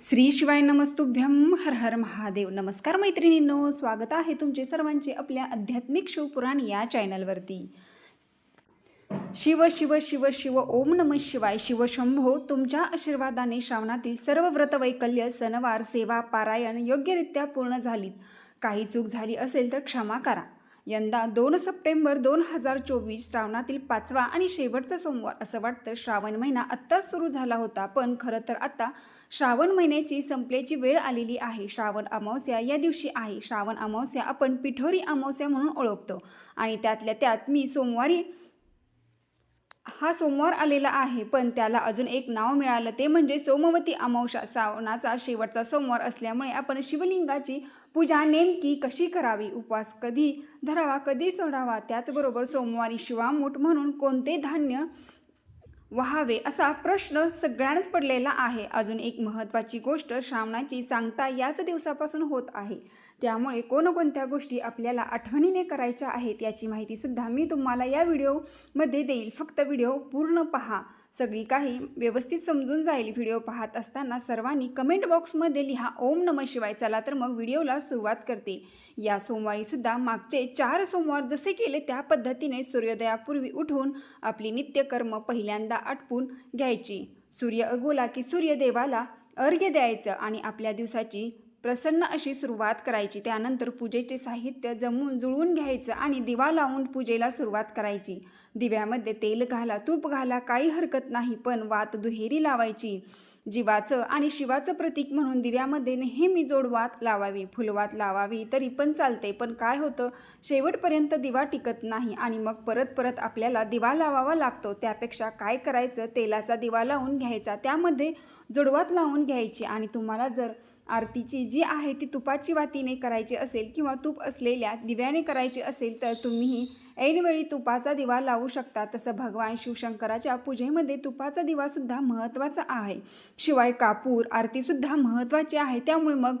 श्री शिवाय नमस्तुभ्यम हर हर महादेव. नमस्कार मैत्रिणींनो स्वागत आहे तुमचे सर्वांचे आपल्या आध्यात्मिक शिवपुराण या चॅनलवरती. शिव शिव शिव शिव ओम नम शिवाय शिव शंभो. तुमच्या आशीर्वादाने श्रावणातील सर्व व्रत वैकल्य सणवार सेवा पारायण योग्यरित्या पूर्ण झालीत. काही चूक झाली असेल तर क्षमा करा. यंदा दोन सप्टेंबर दोन हजार चोवीस श्रावणातील पाचवा आणि शेवटचा सोमवार असं वाटतं. श्रावण महिना आत्ताच सुरू झाला होता पण खरं तर आता श्रावण महिन्याची संपल्याची वेळ आलेली आहे. श्रावण अमावस्या या दिवशी आहे. श्रावण अमावस्या आपण पिठोरी अमावस्या म्हणून ओळखतो. आणि त्यातल्या त्यात मी सोमवारी हा सोमवार आलेला आहे. पण त्याला अजून एक नाव मिळालं. ते म्हणजे सोमवती अमावस्या. श्रावणाचा शेवटचा सोमवार असल्यामुळे आपण शिवलिंगाची पूजा नेमकी कशी करावी? उपवास कधी धरावा कधी सोडावा? त्याचबरोबर सोमवारी शिवामूठ म्हणून कोणते धान्य व्हावे असा प्रश्न सगळ्यांनाच पडलेला आहे. अजून एक महत्त्वाची गोष्ट श्रावणाची सांगता याच दिवसापासून होत आहे. त्यामुळे कोणकोणत्या गोष्टी आपल्याला आठवणीने करायच्या आहेत याची माहितीसुद्धा मी तुम्हाला या व्हिडिओमध्ये देईल. फक्त व्हिडिओ पूर्ण पहा. सगळी काही व्यवस्थित समजून जाईल. व्हिडिओ पाहत असताना सर्वांनी कमेंट बॉक्समध्ये लिहा. ओम नम शिवाय. चला तर मग व्हिडिओला सुरुवात करते. या सोमवारीसुद्धा मागचे चार सोमवार जसे केले त्या पद्धतीने सूर्योदयापूर्वी उठून आपली नित्यकर्म पहिल्यांदा आटपून घ्यायची. सूर्य अगोला की सूर्यदेवाला अर्घ्य द्यायचं आणि आपल्या दिवसाची प्रसन्न अशी सुरुवात करायची. त्यानंतर पूजेचे साहित्य जमून जुळवून घ्यायचं आणि दिवा लावून पूजेला सुरुवात करायची. दिव्यामध्ये तेल घाला तूप घाला काही हरकत नाही पण वात दुहेरी लावायची. जीवाचं आणि शिवाचं प्रतीक म्हणून दिव्यामध्ये नेहमी जोडवात लावावी फुलवात लावावी तरी पण चालते पण काय होतं शेवटपर्यंत दिवा टिकत नाही आणि मग परत परत आपल्याला दिवा लावावा लागतो. त्यापेक्षा काय करायचं तेलाचा दिवा लावून घ्यायचा. त्यामध्ये जोडवात लावून घ्यायची आणि तुम्हाला जर आरतीची जी आहे ती तुपाची वातीने करायची असेल किंवा तूप असलेल्या दिव्याने करायची असेल तर तुम्ही ऐनवेळी तुपाचा दिवा लावू शकता. तसं भगवान शिवशंकराच्या पूजेमध्ये तुपाचा दिवासुद्धा महत्त्वाचा आहे. शिवाय कापूर आरतीसुद्धा महत्त्वाची आहे. त्यामुळे मग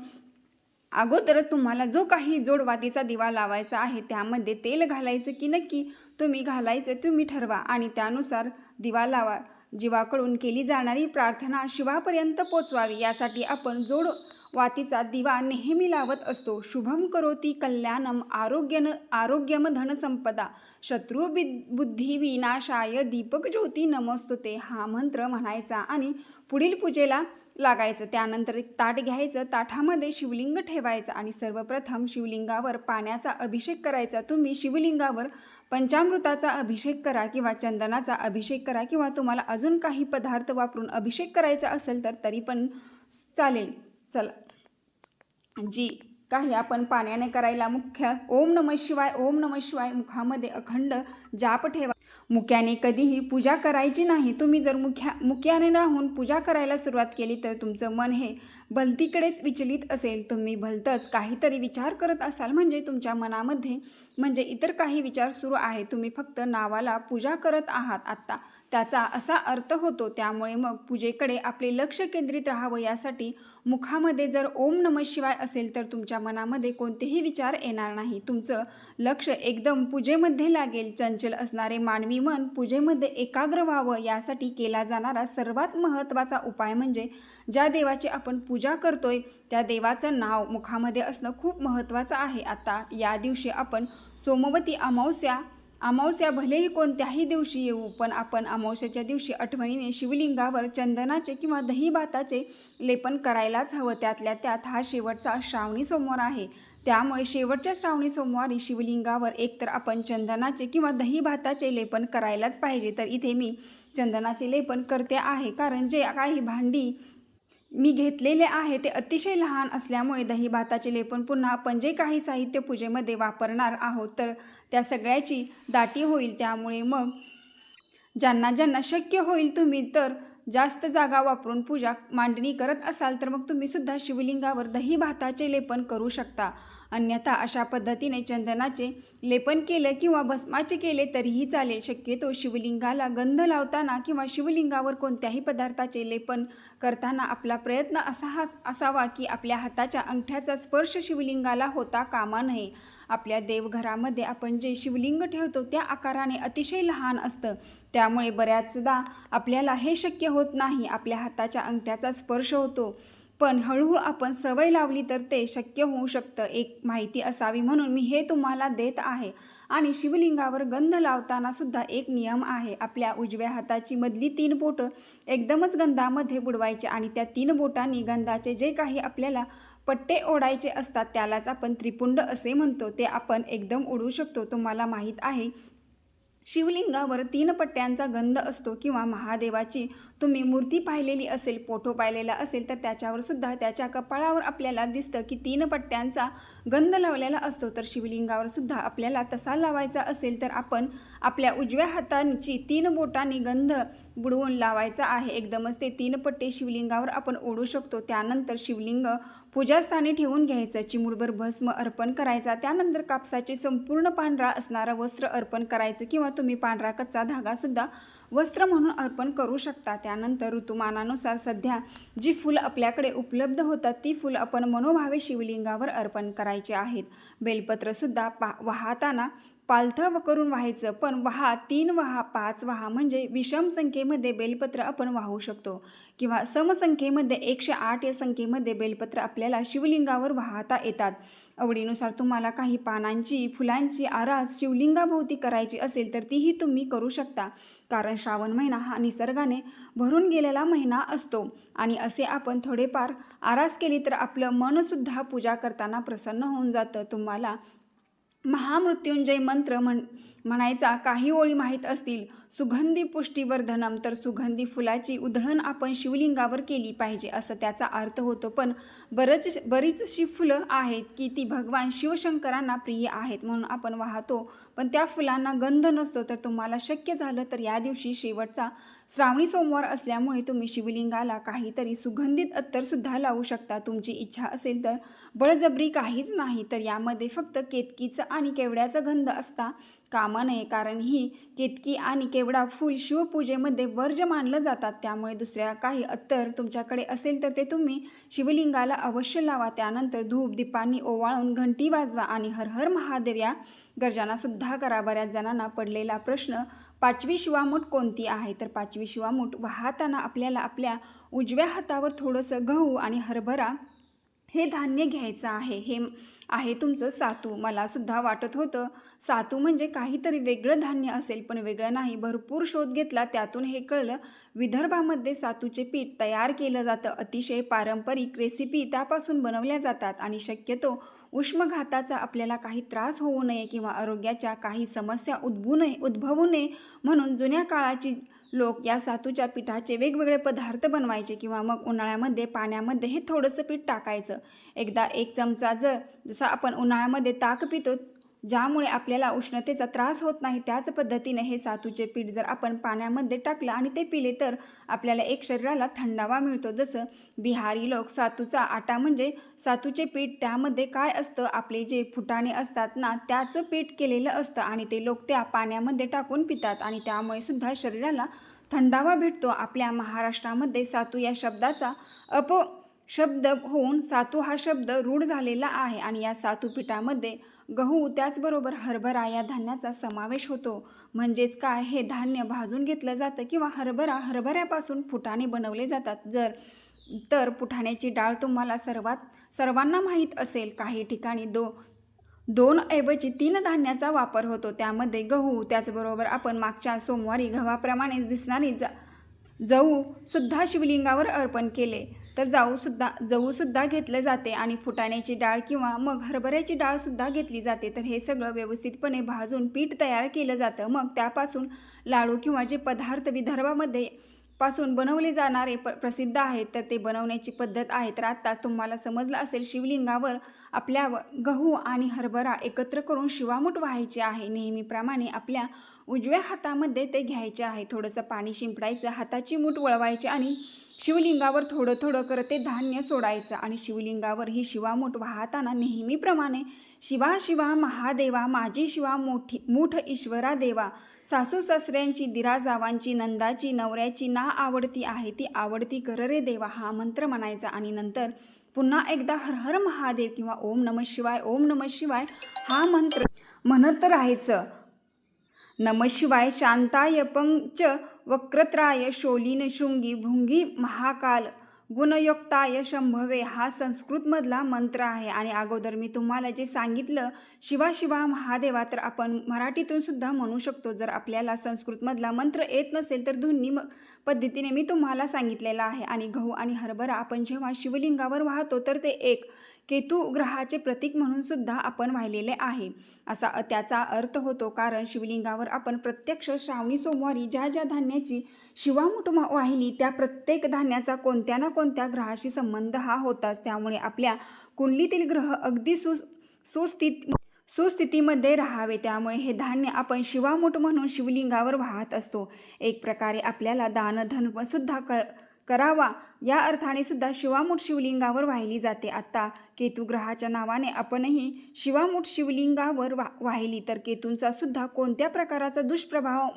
अगोदरच तुम्हाला जो काही जोडवातीचा दिवा लावायचा आहे त्यामध्ये तेल घालायचं की नक्की? तुम्ही घालायचं तुम्ही ठरवा. आणि त्यानुसार दिवा लावा. जीवाकडून केली जाणारी प्रार्थना शिवापर्यंत पोचवावी. यासाठी आपण जोड वातीचा दिवा नेहमी लावत असतो. शुभम करोती कल्याणम आरोग्यन आरोग्यम धनसंपदा शत्रू बि बुद्धी विनाशाय दीपक ज्योती नमस्तुते हा मंत्र म्हणायचा आणि पुढील पूजेला लागायचं. त्यानंतर एक ताट घ्यायचं. ताठामध्ये शिवलिंग ठेवायचं आणि सर्वप्रथम शिवलिंगावर पाण्याचा अभिषेक करायचा. तुम्ही शिवलिंगावर पंचामृताचा अभिषेक करा किंवा चंदनाचा अभिषेक करा किंवा तुम्हाला अजून काही पदार्थ वापरून अभिषेक करायचा असेल तर तरी पण चालेल. चला. जी काही आपण पाण्याने करायला मुख्य ओम नम शिवाय ओम नम शिवाय मुखामध्ये अखंड जाप ठेवा. मुक्याने कधीही पूजा करायची नाही. तुम्ही जर मुख्या मुक्याने राहून पूजा करायला सुरुवात केली तर तुमचं मन हे भलतीकडेच विचलित असेल तुम्ही भलतंच काहीतरी विचार करत असाल म्हणजे तुमच्या मनामध्ये म्हणजे इतर काही विचार सुरू आहे तुम्ही फक्त नावाला पूजा करत आहात आत्ता. त्याचा असा अर्थ होतो त्यामुळे मग पूजेकडे आपले लक्ष केंद्रित राहावं यासाठी मुखामध्ये जर ओम नम शिवाय असेल तर तुमच्या मनामध्ये कोणतेही विचार येणार नाही. तुमचं लक्ष एकदम पूजेमध्ये लागेल. चंचल असणारे मानवी मन पूजेमध्ये एकाग्र व्हावं यासाठी केला जाणारा सर्वात महत्त्वाचा उपाय म्हणजे ज्या देवाची आपण पूजा करतोय त्या देवाचं नाव मुखामध्ये असणं खूप महत्त्वाचं आहे. आता या दिवशी आपण सोमवती अमावस्या अमावस्या भलेही कोणत्याही दिवशी येऊ पण आपण अमावस्याच्या दिवशी आठवणीने शिवलिंगावर चंदनाचे किंवा दही भाताचे लेपन करायलाच हवं. त्यातल्या त्यात हा शेवटचा श्रावणी सोमवार आहे. त्यामुळे शेवटच्या श्रावणी सोमवारी शिवलिंगावर एकतर आपण चंदनाचे किंवा दही भाताचे लेपन करायलाच पाहिजे. तर इथे मी चंदनाचे लेपन करते आहे. कारण जे काही भांडी मी घेतलेले आहे ते अतिशय लहान असल्यामुळे दही भाताचे लेपन पुन्हा आपण जे काही साहित्य पूजेमध्ये वापरणार आहोत तर त्या सगळ्याची दाटी होईल. त्यामुळे मग ज्यांना ज्यांना शक्य होईल तुम्ही तर जास्त जागा वापरून पूजा मांडणी करत असाल तर मग तुम्ही सुद्धा शिवलिंगावर दही भाताचे लेपन करू शकता. अन्यथा अशा पद्धतीने चंदनाचे लेपन केलं किंवा भस्माचे केले तरीही चालेल. शक्यतो शिवलिंगाला गंध लावताना किंवा शिवलिंगावर कोणत्याही पदार्थाचे लेपन करताना आपला प्रयत्न असा हा असावा की आपल्या हाताच्या अंगठ्याचा स्पर्श शिवलिंगाला होता कामा नये. आपल्या देवघरामध्ये आपण जे शिवलिंग ठेवतो त्या आकाराने अतिशय लहान असतं. त्यामुळे बऱ्याचदा आपल्याला हे शक्य होत नाही. आपल्या हाताच्या अंगठ्याचा स्पर्श होतो. पण हळूहळू आपण सवय लावली तर ते शक्य होऊ शकतं एक माहिती असावी म्हणून मी हे तुम्हाला देत आहे. आणि शिवलिंगावर गंध लावताना सुद्धा एक नियम आहे. आपल्या उजव्या हाताची मधली तीन बोटं एकदमच गंधामध्ये बुडवायची आणि त्या तीन बोटांनी गंधाचे जे काही आपल्याला पट्टे ओढायचे असतात त्यालाच आपण त्रिपुंड असे म्हणतो. ते आपण एकदम ओढू शकतो तुम्हाला माहीत आहे. शिवलिंगावर तीन पट्ट्यांचा गंध असतो किंवा महादेवाची तुम्ही मूर्ती पाहिलेली असेल फोटो पाहिलेला असेल तर त्याच्यावर सुद्धा त्याच्या कपाळावर आपल्याला दिसतं की तीन पट्ट्यांचा गंध लावलेला असतो. तर शिवलिंगावर सुद्धा आपल्याला तसा लावायचा असेल तर आपण आपल्या उजव्या हातांची तीन बोटांनी गंध बुडवून लावायचा आहे. एकदमच ते तीन पट्टे शिवलिंगावर आपण ओढू शकतो. त्यानंतर शिवलिंग पूजास्थानी ठेवून घ्यायचं चिमुडभर भस्म अर्पण करायचा त्यानंतर कापसाचे संपूर्ण पांढरा असणारं वस्त्र अर्पण करायचं किंवा तुम्ही पांढरा कच्चा धागासुद्धा वस्त्र म्हणून अर्पण करू शकता. त्यानंतर ऋतुमानानुसार सध्या जी फुलं आपल्याकडे उपलब्ध होतात ती फुलं आपण मनोभावे शिवलिंगावर अर्पण करायची आहेत. बेलपत्रसुद्धा पा वाहताना पालथं करून व्हायचं. पण वहा तीन वहा पाच वहा म्हणजे विषम संख्येमध्ये बेलपत्र आपण वाहू शकतो. किंवा समसंख्येमध्ये एकशे आठ या संख्येमध्ये बेलपत्र आपल्याला शिवलिंगावर वाहता येतात. आवडीनुसार तुम्हाला काही पानांची फुलांची आरास शिवलिंगाभोवती करायची असेल तर तीही तुम्ही करू शकता. कारण श्रावण महिना हा निसर्गाने भरून गेलेला महिना असतो. आणि असे आपण थोडेफार आरास केली तर आपलं मनसुद्धा पूजा करताना प्रसन्न होऊन जातं. तुम्हाला महामृत्युंजय मंत्र म्हण म्हणायचा काही ओळी माहीत असतील. सुगंधी पुष्टीवर्धनम तर सुगंधी फुलाची उधळण आपण शिवलिंगावर केली पाहिजे असं त्याचा अर्थ होतो. पण बरंच बरीचशी फुलं आहेत की ती भगवान शिवशंकरांना प्रिय आहेत म्हणून आपण वाहतो. पण त्या फुलांना गंध नसतो तर तुम्हाला शक्य झालं तर या दिवशी शेवटचा श्रावणी सोमवार असल्यामुळे तुम्ही शिवलिंगाला काहीतरी सुगंधित अत्तरसुद्धा लावू शकता. तुमची इच्छा असेल तर बळजबरी काहीच नाही तर यामध्ये फक्त केतकीचं आणि केवड्याचा गंध असता. कामं नये कारण ही केतकी आणि केवडा फूल शिवपूजेमध्ये वर्ज मानलं जातात. त्यामुळे दुसऱ्या काही अत्तर तुमच्याकडे असेल तर ते तुम्ही शिवलिंगाला अवश्य लावा. त्यानंतर धूप दीपांनी ओवाळून घंटी वाजवा आणि हर हर महादेव या गर्जनासुद्धा करा. बऱ्याच जणांना पडलेला प्रश्न पाचवी शिवामूठ कोणती आहे? तर पाचवी शिवामूठ वाहताना आपल्याला आपल्या उजव्या हातावर थोडंसं गहू आणि हरभरा हे धान्य घ्यायचं आहे हे आहे तुमचं सातू. मला सुद्धा वाटत होतं सातू म्हणजे काहीतरी वेगळं धान्य असेल पण वेगळं नाही. भरपूर शोध घेतला त्यातून हे कळलं विदर्भामध्ये सातूचे पीठ तयार केलं जातं. अतिशय पारंपरिक रेसिपी त्यापासून बनवल्या जातात आणि शक्यतो उष्मघाताचा आपल्याला काही त्रास होऊ नये किंवा आरोग्याच्या काही समस्या उद्भवू नये उद्भवू नये म्हणून जुन्या काळाची लोक या सातूच्या पिठाचे वेगवेगळे पदार्थ बनवायचे किंवा मग उन्हाळ्यामध्ये पाण्यामध्ये हे थोडंसं पीठ टाकायचं. एकदा एक चमचा जर जसं आपण उन्हाळ्यामध्ये ताक पितो ज्यामुळे आपल्याला उष्णतेचा त्रास होत नाही त्याच पद्धतीने हे सातूचे पीठ जर आपण पाण्यामध्ये टाकलं आणि ते पिले तर आपल्याला एक शरीराला थंडावा मिळतो. जसं बिहारी लोक सातूचा आटा म्हणजे सातूचे पीठ त्यामध्ये काय असतं? आपले जे फुटाणे असतात ना त्याचं पीठ केलेलं असतं आणि ते लोक त्या पाण्यामध्ये टाकून पितात आणि त्यामुळे सुद्धा शरीराला थंडावा भेटतो. आपल्या महाराष्ट्रामध्ये सातू या शब्दाचा अप शब्द होऊन सातू हा शब्द रूढ झालेला आहे आणि या सातू पिठामध्ये गहू त्याचबरोबर हरभरा या धान्याचा समावेश होतो. म्हणजेच काय? हे धान्य भाजून घेतलं जातं किंवा हरभरा हरभऱ्यापासून फुटाणे बनवले जातात. जर तर फुटाण्याची डाळ तुम्हाला सर्वात सर्वांना माहीत असेल. काही ठिकाणी दो दोन ऐवजी तीन धान्याचा वापर होतो. त्यामध्ये गहू त्याचबरोबर आपण मागच्या सोमवारी गव्हाप्रमाणे दिसणारी जा जऊ सुद्धा शिवलिंगावर अर्पण केले. तर जाऊसुद्धा जऊसुद्धा घेतलं जाते आणि फुटाण्याची डाळ किंवा मग हरभऱ्याची डाळसुद्धा घेतली जाते. तर हे सगळं व्यवस्थितपणे भाजून पीठ तयार केलं जातं. मग त्यापासून लाडू किंवा जे पदार्थ विदर्भामध्ये पासून बनवले जाणारे प प्रसिद्ध आहेत तर ते बनवण्याची पद्धत आहे. तर आत्ताच तुम्हाला समजलं असेल शिवलिंगावर आपल्या व- गहू आणि हरभरा एकत्र करून शिवामूठ व्हायचे आहे. नेहमीप्रमाणे आपल्या उजव्या हातामध्ये ते घ्यायचे आहे. थोडंसं पाणी शिंपडायचं हाताची मूठ वळवायची आणि शिवलिंगावर थोडं थोडं करत ते धान्य सोडायचं. आणि शिवलिंगावर ही शिवामूठ वाहताना नेहमीप्रमाणे शिवा शिवा महादेवा माझी शिवा मोठी मूठ ईश्वरा देवा सासू सासऱ्यांची दिराजावांची नंदाची नवऱ्याची ना आवडती आहे ती आवडती कर रे देवा हा मंत्र म्हणायचा. आणि नंतर पुन्हा एकदा हर हर महादेव किंवा ओम नम शिवाय ओम नम शिवाय हा मंत्र म्हणत राहायचं. नमशिवाय शांताय पंच वक्रत्राय शोलीन शृंगी भुंगी महाकाल गुणयोक्ताय शंभवे हा संस्कृतमधला मंत्र आहे. आणि अगोदर मी तुम्हाला जे सांगितलं शिवा शिवा महादेवा तर आपण मराठीतून सुद्धा म्हणू शकतो. जर आपल्याला संस्कृतमधला मंत्र येत नसेल तर दोन्ही म पद्धतीने मी तुम्हाला सांगितलेला आहे. आणि गहू आणि हरभरा आपण जेव्हा शिवलिंगावर वाहतो तर ते एक. केतू ग्रहाचे प्रतीक म्हणून सुद्धा आपण वाहिलेले आहे. असा त्याचा अर्थ होतो कारण शिवलिंगावर आपण प्रत्यक्ष श्रावणी सोमवारी ज्या ज्या धान्याची शिवामुठ वाहिली त्या प्रत्येक धान्याचा कोणत्या ना कोणत्या ग्रहाशी संबंध हा होताच. त्यामुळे आपल्या कुंडलीतील ग्रह अगदी सु सुस्थित सुस्थितीमध्ये राहावे. त्यामुळे हे धान्य आपण शिवामुठ म्हणून शिवलिंगावर वाहत असतो. एक प्रकारे आपल्याला दानधर्मसुद्धा कळ करावा. या अर्थाने सुद्धा शिवामुठ शिवलिंगावर वाहिली जाते. आता केतुग्रहाच्या नावाने आपणही शिवामुठ शिवलिंगावर वा वाहिली तर केतूंचा सुद्धा कोणत्या प्रकाराचा दुष्प्रभाव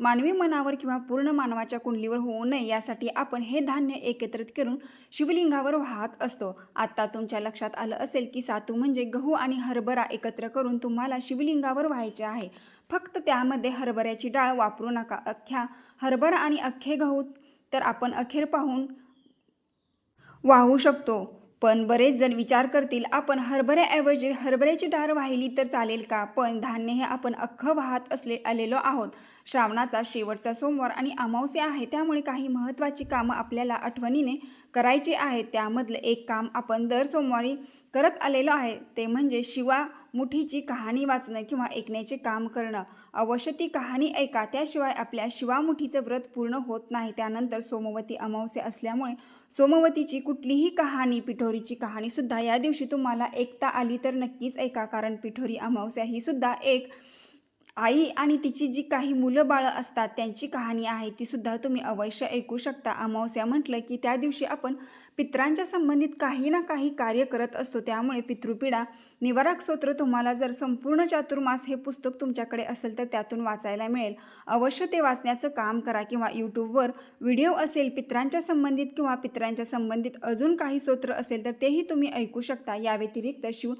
मानवी मनावर किंवा पूर्ण मानवाच्या कुंडलीवर होऊ नये यासाठी आपण हे धान्य एकत्रित करून शिवलिंगावर वाहत असतो. आत्ता तुमच्या लक्षात आलं असेल की सातू म्हणजे गहू आणि हरभरा एकत्र करून तुम्हाला शिवलिंगावर व्हायचे आहे. फक्त त्यामध्ये हरभऱ्याची डाळ वापरू नका. अख्ख्या हरभरा आणि अख्खे गहू तर आपण अखेर पाहून वाहू शकतो. पण बरेच जण विचार करतील आपण हरभऱ्याऐवजी हरभऱ्याची डाळ वाहिली तर चालेल का? पण धान्य हे आपण अख्खं वाहत असले आलेलो आहोत. श्रावणाचा शेवटचा सोमवार आणि अमावस्या आहे त्यामुळे काही महत्त्वाची कामं आपल्याला आठवणीने करायची आहेत. त्यामधलं एक काम आपण दर सोमवारी करत आलेलो आहे ते म्हणजे शिवा मुठीची कहाणी वाचणं किंवा ऐकण्याचे काम करणं. अवश्य ती कहाणी ऐका. त्याशिवाय आपल्या शिवामुठीचं व्रत पूर्ण होत नाही. त्यानंतर सोमवती अमावस्या असल्यामुळे सोमवतीची कुठलीही कहाणी पिठोरीची कहाणीसुद्धा या दिवशी तुम्हाला ऐकता आली तर नक्कीच ऐका. कारण पिठोरी अमावस्या ही सुद्धा एक आई आणि तिची जी काही मुलं बाळं असतात त्यांची कहाणी आहे ती सुद्धा तुम्ही अवश्य ऐकू शकता. अमावस्या म्हटलं की त्या दिवशी आपण पित्रांच्या संबंधित काही ना काही कार्य करत असतो. त्यामुळे पितृपिडा निवारक स्तोत्र तुम्हाला जर संपूर्ण चातुर्मास हे पुस्तक तुमच्याकडे असेल तर त्यातून वाचायला मिळेल. अवश्य ते वाचण्याचं काम करा किंवा यूट्यूबवर व्हिडिओ असेल पित्रांच्या संबंधित किंवा पित्रांच्या संबंधित अजून काही स्तोत्र असेल तर तेही तुम्ही ऐकू शकता. या व्यतिरिक्त शिव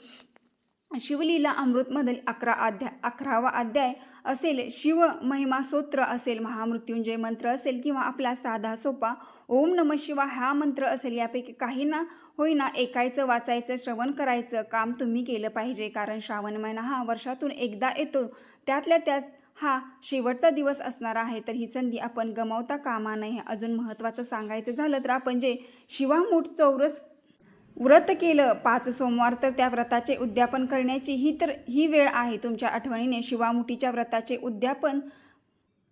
शिवलीला अमृतमधील अकरा अध्याय अकरावा अध्याय असेल शिव महिमा स्तोत्र असेल महामृत्युंजय मंत्र असेल किंवा आपला साधा सोपा ओम नम शिवा हा मंत्र असेल यापैकी काही ना होईना ऐकायचं वाचायचं श्रवण करायचं काम तुम्ही केलं पाहिजे. कारण श्रावण महिना हा वर्षातून एकदा येतो. त्यातल्या त्यात हा शेवटचा दिवस असणार आहे. तर ही संधी आपण गमावता कामा नये. अजून महत्त्वाचं सांगायचं झालं तर आपण जे शिवामूठ चौरस व्रत केलं पाच सोमवार तर त्या व्रताचे उद्यापन करण्याची ही तर ही वेळ आहे. तुमच्या आठवणीने शिवामुठीच्या व्रताचे उद्यापन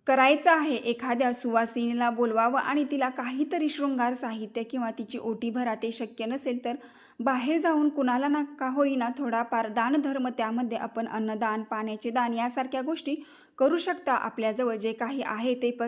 करायचं आहे. एखाद्या सुवासिनीला बोलवावं आणि तिला काहीतरी शृंगार साहित्य किंवा तिची ओटी भरा ते शक्य नसेल तर बाहेर जाऊन कुणाला ना का होईना थोडाफार दानधर्म त्यामध्ये आपण अन्नदान पाण्याचे दान यासारख्या गोष्टी करू शकता. आपल्याजवळ जे काही आहे ते प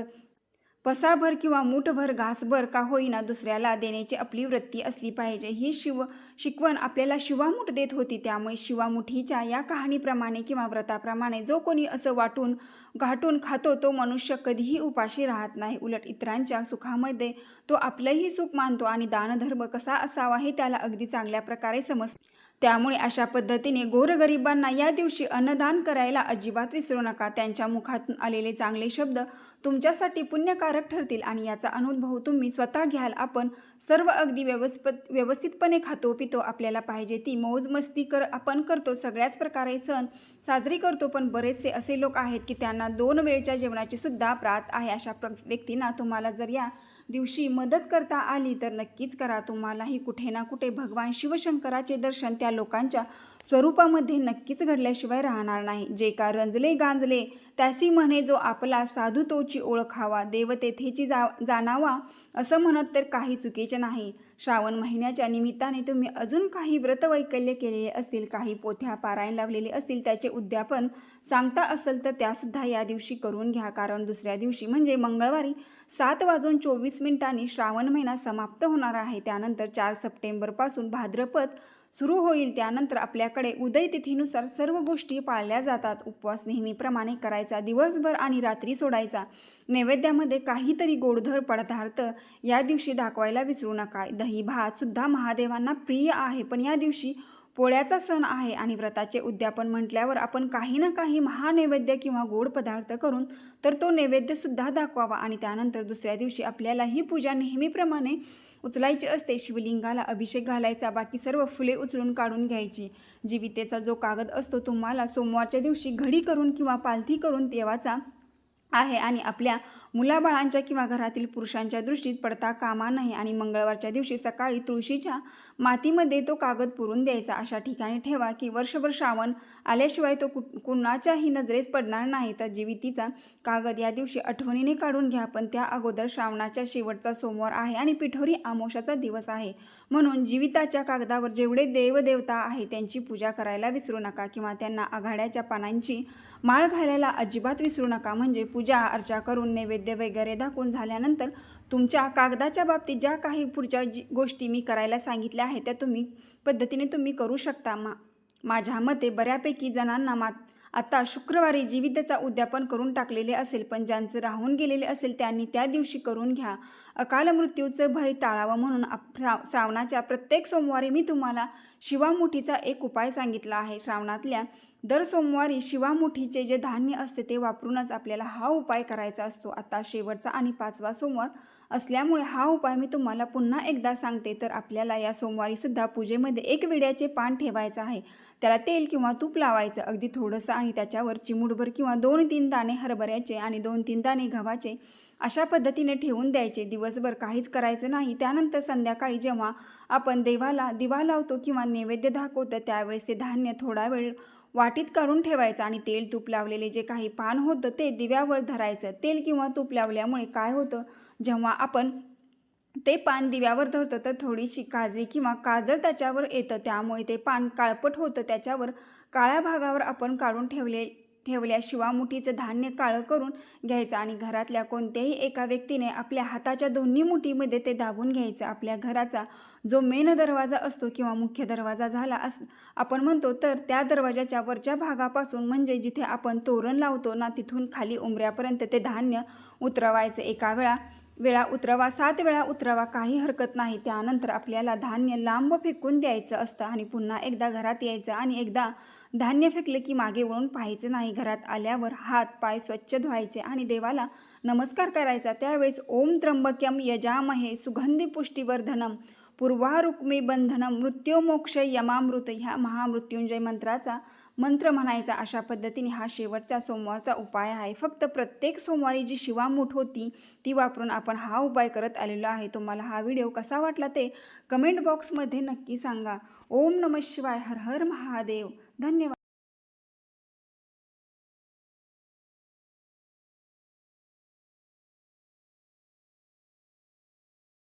पसाभर किंवा मूठभर घासभर का होईना दुसऱ्याला देण्याची आपली वृत्ती असली पाहिजे. ही शिव शिकवण आपल्याला शिवामूठ देत होती. त्यामुळे शिवामुठीच्या या कहाणीप्रमाणे किंवा व्रताप्रमाणे जो कोणी असं वाटून घाटून खातो तो मनुष्य कधीही उपाशी राहत नाही. उलट इतरांच्या सुखामध्ये तो आपलंही सुख मानतो आणि दानधर्म कसा असावा हे त्याला अगदी चांगल्या प्रकारे समजते. त्यामुळे अशा पद्धतीने गोरगरिबांना या दिवशी अन्नदान करायला अजिबात विसरू नका. त्यांच्या मुखातून आलेले चांगले शब्द तुमच्यासाठी पुण्यकारक ठरतील आणि याचा अनुभव तुम्ही स्वतः घ्याल. आपण सर्व अगदी व्यवस्थित व्यवस्थितपणे खातो पितो आपल्याला पाहिजे ती मौज मस्ती कर आपण करतो सगळ्याच प्रकारे सण साजरी करतो पण बरेचसे असे लोक आहेत की त्यांना दोन वेळच्या जेवणाची सुद्धा प्रात आहे अशा प्र व्यक्तींना तुम्हाला जर या दिवशी मदत करता आली तर नक्कीच करा. तुम्हालाही कुठे ना कुठे भगवान शिवशंकराचे दर्शन त्या लोकांच्या स्वरूपामध्ये नक्कीच घडल्याशिवाय राहणार नाही. जे का रंजले गांजले त्यासी म्हणे जो आपला साधू तोची ओळखावा देवतेथेची जा जाणावा असं म्हणत तर काही चुकीचे नाही. श्रावण महिन्याच्या निमित्ताने तुम्ही अजून काही व्रतवैकल्य केलेले असतील काही पोथ्या पारायण लावलेले असतील त्याचे उद्यापन सांगता असेल तर त्यासुद्धा या दिवशी करून घ्या. कारण दुसऱ्या दिवशी म्हणजे मंगळवारी सात वाजून चोवीस मिनिटांनी श्रावण महिना समाप्त होणार आहे. त्यानंतर चार सप्टेंबरपासून भाद्रपद सुरू होईल. त्यानंतर आपल्याकडे उदय तिथीनुसार सर्व गोष्टी पाळल्या जातात. उपवास नेहमीप्रमाणे करायचा दिवसभर आणि रात्री सोडायचा. नैवेद्यामध्ये काहीतरी गोडधर पदार्थ या दिवशी दाखवायला विसरू नका. दही भात सुद्धा महादेवांना प्रिय आहे. पण या दिवशी पोळ्याचा सण आहे आणि व्रताचे उद्यापन म्हटल्यावर आपण काही ना काही महानैवेद्य किंवा गोड पदार्थ करून तर तो नैवेद्यसुद्धा दाखवावा आणि त्यानंतर दुसऱ्या दिवशी आपल्याला ही पूजा नेहमीप्रमाणे उचलायची असते. शिवलिंगाला अभिषेक घालायचा बाकी सर्व फुले उचलून काढून घ्यायची. जीवितेचा जो कागद असतो तुम्हाला सोमवारच्या दिवशी घडी करून किंवा पालथी करून देवाचा आहे आणि आपल्या मुलाबाळांच्या किंवा घरातील पुरुषांच्या दृष्टीत पडता कामा नाही आणि मंगळवारच्या दिवशी सकाळी तुळशीच्या मातीमध्ये तो कागद पुरून द्यायचा. अशा ठिकाणी ठेवा की वर्षभर श्रावण आल्याशिवाय तो कु कुणाच्याही नजरेस पडणार नाही. तर जीवितीचा कागद या दिवशी आठवणीने काढून घ्या पण त्या अगोदर श्रावणाच्या शेवटचा सोमवार आहे आणि पिठोरी आमोशाचा दिवस आहे. म्हणून जीविताच्या कागदावर जेवढे देवदेवता आहे त्यांची पूजा करायला विसरू नका किंवा त्यांना आघाड्याच्या पानांची माळ घालायला अजिबात विसरू नका. म्हणजे पूजा अर्चा करून नैवेद्य वगैरे दाखवून झाल्यानंतर तुमच्या कागदाच्या बाबतीत ज्या काही पुढच्या जी गोष्टी मी करायला सांगितल्या आहेत त्या तुम्ही पद्धतीने तुम्ही करू शकता. मा माझ्या मते बऱ्यापैकी जणांना मात आता शुक्रवारी जीवितचा उद्यापन करून टाकलेले असेल पण ज्यांचं राहून गेलेले असेल त्यांनी त्या दिवशी करून घ्या. अकाल मृत्यूचं भय टाळावं म्हणून श्रा- श्रावणाच्या प्रत्येक सोमवारी मी तुम्हाला शिवामुठीचा एक उपाय सांगितला आहे. श्रावणातल्या दर सोमवारी शिवामुठीचे जे धान्य असते ते वापरूनच आपल्याला हा उपाय करायचा असतो. आता शेवटचा आणि पाचवा सोमवार असल्यामुळे हा उपाय मी तुम्हाला पुन्हा एकदा सांगते. तर आपल्याला या सोमवारीसुद्धा पूजेमध्ये एक विड्याचे पान ठेवायचं आहे. त्याला तेल किंवा तूप लावायचं अगदी थोडंसं आणि त्याच्यावर चिमूटभर किंवा दोन तीन दाणे हरभऱ्याचे आणि दोन तीन दाणे गव्हाचे अशा पद्धतीने ठेवून द्यायचे. दिवसभर काहीच करायचं नाही. त्यानंतर संध्याकाळी जेव्हा आपण देवाला दिवा लावतो किंवा नैवेद्य दाखवतो त्यावेळेस ते धान्य थोडा वेळ वाटीत काढून ठेवायचं आणि तेल तूप लावलेले जे काही पान होतं ते दिव्यावर धरायचं. तेल किंवा तूप लावल्यामुळे काय होतं? जेव्हा आपण ते पान दिव्यावर धरतं तर थोडीशी काजळी किंवा काजळ त्याच्यावर येतं. त्यामुळे ते पान काळपट होतं. त्याच्यावर काळ्या भागावर आपण काढून ठेवले ठेवल्या शिवामुठीचं धान्य काळं करून घ्यायचं आणि घरातल्या कोणत्याही एका व्यक्तीने आपल्या हाताच्या दोन्ही मुठीमध्ये ते दाबून घ्यायचं. आपल्या घराचा जो मेन दरवाजा असतो किंवा मुख्य दरवाजा झाला अस आपण म्हणतो तर त्या दरवाजाच्या वरच्या भागापासून म्हणजे जिथे आपण तोरण लावतो ना तिथून खाली उमऱ्यापर्यंत ते धान्य उतरवायचं. एका वेळा वेळा उतरवा सात वेळा उतरवा काही हरकत नाही. त्यानंतर आपल्याला धान्य लांब फेकून द्यायचं असतं आणि पुन्हा एकदा घरात यायचं आणि एकदा धान्य फेकले की मागे वळून पाहायचं नाही. घरात आल्यावर हात पाय स्वच्छ धुवायचे आणि देवाला नमस्कार करायचा. त्यावेळेस ओम त्र्यंबक्यम यजामहे सुगंधी पुष्टीवर्धनम पूर्वारुक्मी बंधनम मृत्योमोक्ष यमामृत ह्या महामृत्युंजय मंत्राचा मंत्र म्हणायचा अशा पद्धतीने हा शेवटचा सोमवारचा उपाय आहे. फक्त प्रत्येक सोमवारी जी शिवामूठ होती ती वापरून आपण हा उपाय करत आलेलो आहे. तुम्हाला हा व्हिडिओ कसा वाटला ते कमेंट बॉक्समध्ये नक्की सांगा. ओम नम शिवाय. हर हर महादेव. धन्यवाद.